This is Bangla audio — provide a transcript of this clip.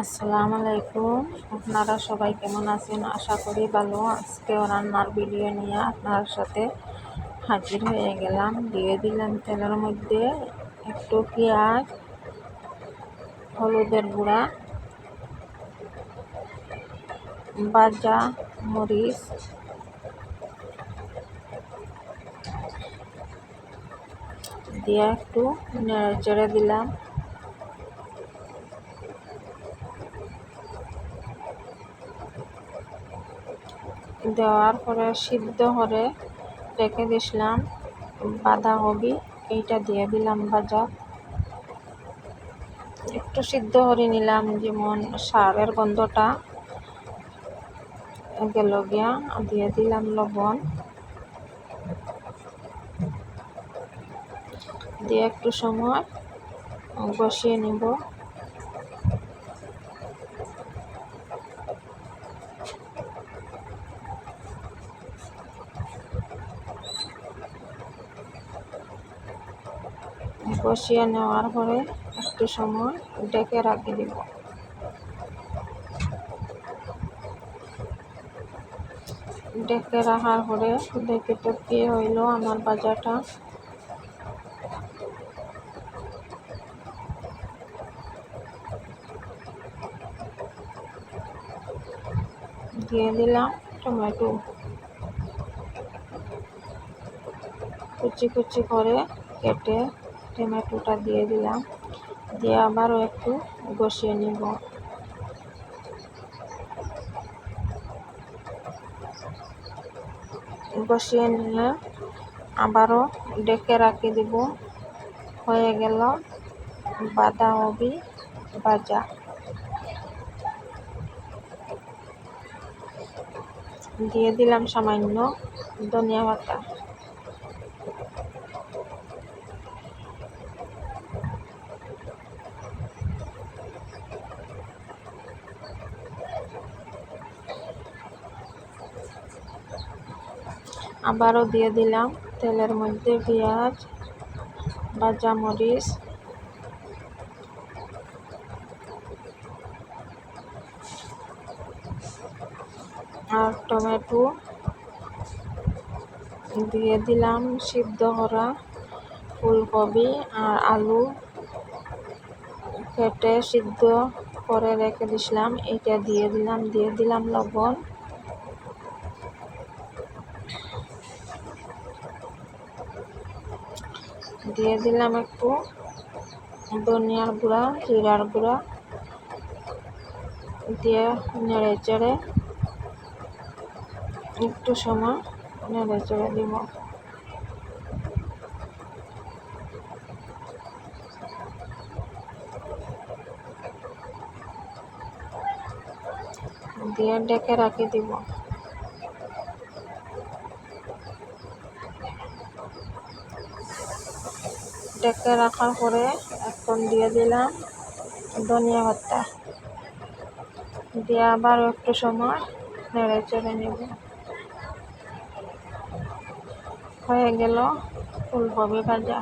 আসসালামু আলাইকুম। আপনারা সবাই কেমন আছেন? আশা করি ভালো। আজকেও রান্নার ভিডিও নিয়ে আপনার সাথে হাজির হয়ে গেলাম। দিয়ে দিলাম তেলের মধ্যে একটু পেঁয়াজ, হলুদের গুঁড়া, বাজা, মরিচ, দিয়ে একটু নেড়ে চেড়ে দিলাম। দেওয়ার পরে সিদ্ধ করে রেখে দিছিলাম বাঁধাকপি, এইটা দিয়ে দিলাম ভাজা। একটু সিদ্ধ করে নিলাম, যেমন সারের গন্ধটা গেল গিয়া দিয়ে দিলাম লবণ। দিয়ে একটু সময় বসিয়ে নিব। বসিয়ে নেওয়ার পরে একটু সময় ডেকে রাখি দিব। ডেকে রাখার পরে দেখে তো কি হইল আমার বাজারটা। দিয়ে দিলাম টমেটো। কুচি কুচি করে কেটে টমেটোটা দিয়ে দিলাম। দিয়ে আবারও একটু বসিয়ে নিব। বসিয়ে নিয়ে আবারও ডেকে রাখি দিব। হয়ে গেল বাঁধাকপি ভাজা। দিয়ে দিলাম সামান্য ধনিয়া পাতা। আবারও দিয়ে দিলাম তেলের মধ্যে পেঁয়াজ ভাজা মরিচ আর টমেটো। দিয়ে দিলাম সিদ্ধ করা ফুলকপি আর আলু। কেটে সিদ্ধ করে রেখে দিছিলাম, এটা দিয়ে দিলাম দিয়ে দিলাম লবণ। দিয়ে দিলাম একটু ধনিয়ার গুঁড়া, জিরার গুঁড়া দিয়ে নেড়ে চেড়ে একটু সময় নেড়ে চেড়ে দিব। দিয়ে ডেকে রাখি দিব। ডেকে রাখার পরে এখন দিয়ে দিলাম, ধনিয়া পাতা। দিয়ে আবার একটু সময় নেড়ে চেড়ে নেব। হয়ে গেল ফুলকপি ভাজা।